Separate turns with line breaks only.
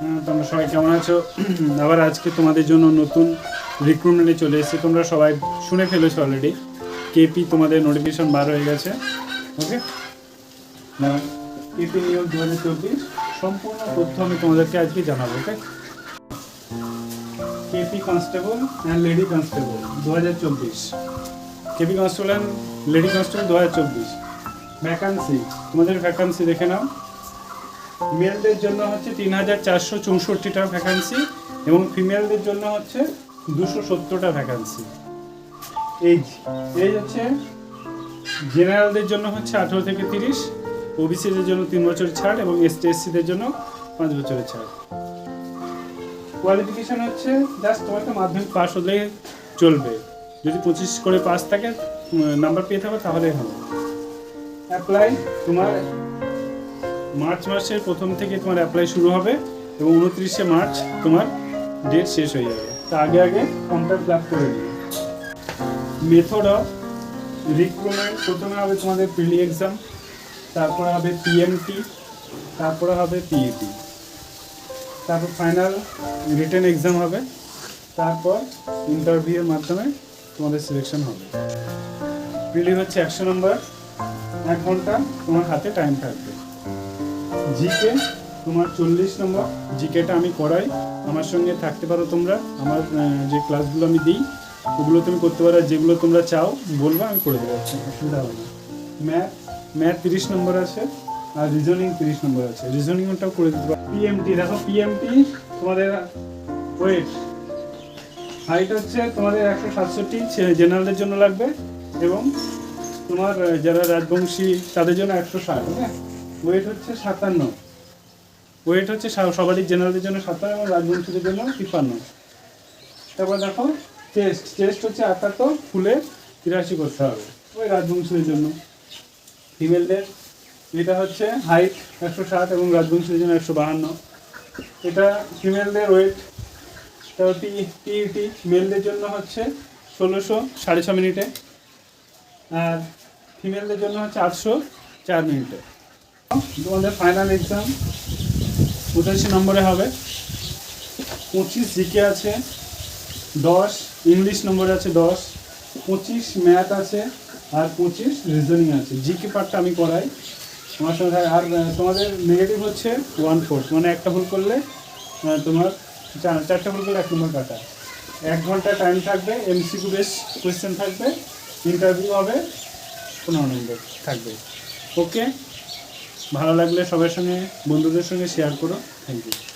হ্যাঁ, তোমরা সবাই কেমন আছো? আবার আজকে তোমাদের জন্য নতুন রিক্রুটমেন্টে চলে এসেছি। তোমরা সবাই শুনে ফেলেছো অলরেডি কেপি তোমাদের নোটিফিকেশন বার হয়ে গেছে। ওকে কেপি নিয়োগ দু হাজার চব্বিশ। সম্পূর্ণ তথ্য আমি তোমাদেরকে আজকে জানাব okay KP constable and lady constable দু হাজার চব্বিশ। KP constable and lady constable দু হাজার চব্বিশ। ভ্যাকান্সি তোমাদের ভ্যাকান্সি দেখে নাও। মেলদের জন্য হচ্ছে তিন হাজার চারশো চৌষট্টিটা ভ্যাকান্সি এবং ফিমেলদের জন্য হচ্ছে দুশো সত্তরটা ভ্যাকান্সি এইজ এইজ হচ্ছে জেনারেলদের জন্য হচ্ছে আঠেরো থেকে তিরিশ ওবিসিদের জন্য তিন বছরের ছাড় এবং এসটি এসসিদের জন্য পাঁচ বছরের ছাড়। কোয়ালিফিকেশন হচ্ছে জাস্ট তোমাকে মাধ্যমিক পাস হলেই চলবে। যদি পঁচিশ করে পাস থাকে নাম্বার পেয়ে থাকো তাহলেই হবে। অ্যাপ্লাই তোমার মার্চ মাসের প্রথম থেকে তোমার অ্যাপ্লাই শুরু হবে এবং উনত্রিশে মার্চ তোমার ডেট শেষ হয়ে যাবে। তা আগে আগে ফর্মটা ফিল করে দিবে মেথড অফ রিক্রুটমেন্ট প্রথমে হবে তোমাদের প্রিলি এক্সাম তারপরে হবে পিএমটি তারপরে হবে পিইটি তারপর ফাইনাল রিটেন এক্সাম হবে, তারপর ইন্টারভিউয়ের মাধ্যমে তোমাদের সিলেকশন হবে। প্রিলি হচ্ছে একশো নম্বর এক ঘণ্টা তোমার হাতে টাইম থাকবে। জিকে, তোমার চল্লিশ নম্বর। জিকেটা আমি করাই। আমার সঙ্গে থাকতে পারো তোমরা। আমার যে ক্লাসগুলো আমি দিই, ওগুলো তুমি করতে পারো। যেগুলো তোমরা চাও, বলবে, আমি করে দেবো। অসুবিধা হবে ম্যাথ ম্যাথ তিরিশ নম্বর আছে, আর রিজনিং তিরিশ নম্বর আছে। রিজনিংটাও করে দিতে পারো। পিএমটি, দেখো পিএমটি, তোমাদের ওয়েট। হাইট হচ্ছে তোমাদের একশো সাতষট্টি জেনারেলের জন্য লাগবে। এবং তোমার যারা রাজবংশী, তাদের জন্য একশো ষাট হ্যাঁ? ওয়েট হচ্ছে সাতান্ন। ওয়েট হচ্ছে সবারই জেনারেলের জন্য সাতান্ন এবং রাজবংশীদের জন্য তিপ্পান্ন। তারপর দেখো চেস্ট চেস্ট হচ্ছে আটাত্তর ফুলে তিরাশি করতে হবে। ওই রাজবংশীদের জন্য। ফিমেলদের এটা হচ্ছে হাইট একশো সাত এবং রাজবংশীদের জন্য একশো বাহান্ন। এটা ফিমেলদের ওয়েট টি টিইটি মেলদের জন্য হচ্ছে ষোলোশো সাড়ে ছ মিনিটে। আর ফিমেলদের জন্য হচ্ছে আটশো চার মিনিটে। তোমাদের ফাইনাল এক্সাম পঁচাশি নম্বরে হবে। পঁচিশ জিকে আছে, দশ ইংলিশ নম্বরে আছে, দশ। পঁচিশ ম্যাথ আছে, আর পঁচিশ রিজনিং আছে। জিকে পার্টটা আমি করাই। তোমার সঙ্গে আর, তোমাদের নেগেটিভ হচ্ছে ওয়ান ফোর্থ মানে একটা ভুল করলে তোমার চার- চারটে ভুল করলে এক নম্বর কাটা। এক ঘণ্টা টাইম থাকবে এমসিকিউ বেস কোয়েশ্চেন থাকবে ইন্টারভিউ হবে, পনেরো নম্বর থাকবে। ওকে ভালো লাগলে সবার সঙ্গে বন্ধুদের সঙ্গে শেয়ার করো। Thank you